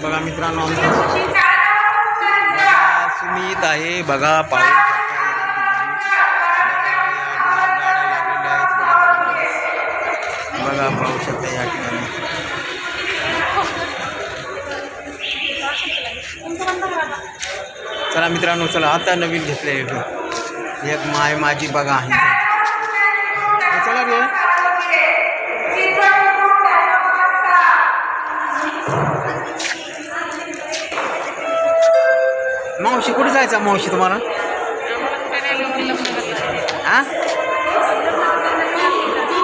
बघा मित्रांनो सुमित आहे. बघा पाहू शकता बघा, पाहू शकता या ठिकाणी. चला मित्रांनो चला आता नवीन घेतले एक माय माझी बघा. आहे चला रे. मावशी कुठे जायचं मावशी तुम्हाला? हा?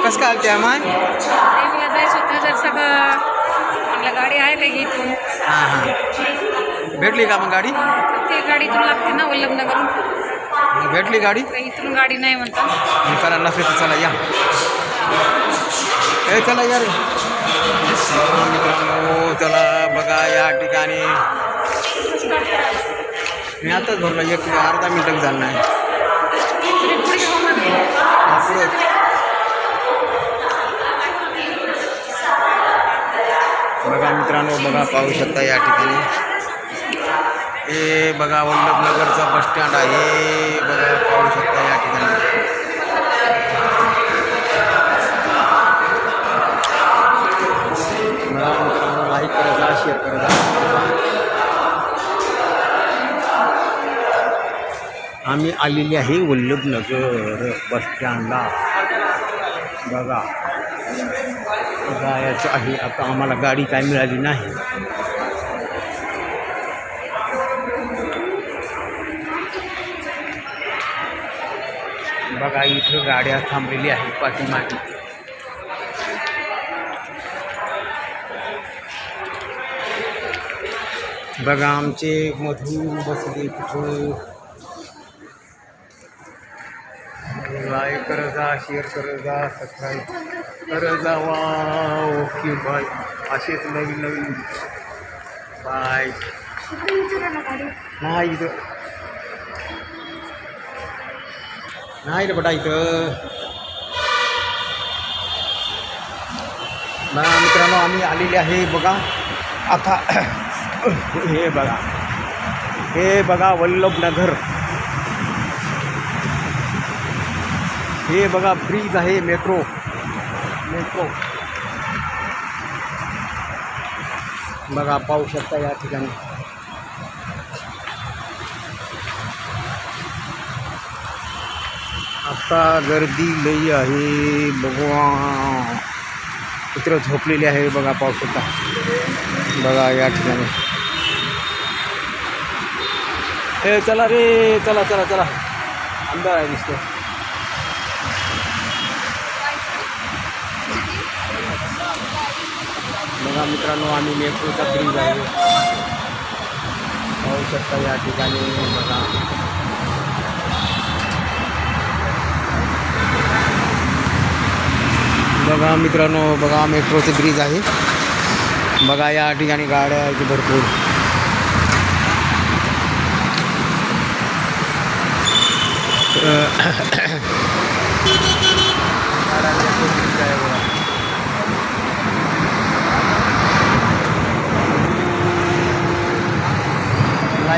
कसं काय आलते माय जायचं जर सगळं गाडी आहे का इथून हां हां. भेटली का मग गाडी? ते गाडी इथून लागते ना वल्लभनगरून करून भेटली गाडी? काही इथून गाडी नाही म्हणता मग करा नसेल तर चला या. ए चला या रे. हो, चला बघा या ठिकाणी. मी आताच भरलो एक अर्धा मिनिट झालं नाही. बघा मित्रांनो बघा पाहू शकता या ठिकाणी. हे बघा वल्लभनगरचा बस स्टँड आहे. आम्ही आलेली आहे वल्लभनगर बस स्टँडला. बघा. जायचं आहे. आता आम्हाला गाडी काय मिळाली नाही. बघा, इथं गाड्या थांबलेली आहे पाठीमागे. बघा, आमचे मधू बसले कुठं लाईक कर जा शेअर कर जा सबस्क्राईब कर जा। वा ओके बाय असेच नवीन नवीन. बाय नाही इथं. नाही रे बटा इथं. बघा मित्रांनो आम्ही आलेले आहे बघा. आता हे बघा. हे बघा वल्लभनगर. हे बघा ब्रिज आहे मेट्रो. मेट्रो. बघा, पाहू शकता या ठिकाणी. आता गर्दी लई आहे बघा कुत्र झोपलेले आहे, बघा, पाहू शकता. बघा, या ठिकाणी. ए चला रे, चला चला चला. अंधार आहे दिसतो मित्रांनो, आम्ही मेट्रोचा ब्रिज आहे. पाहू शकता या ठिकाणी बघा. बघा मित्रांनो, बघा मेट्रोचे ब्रिज आहे. बघा या ठिकाणी आहेत भरपूर.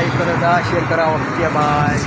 लाईक करा शेअर करा ओके बाय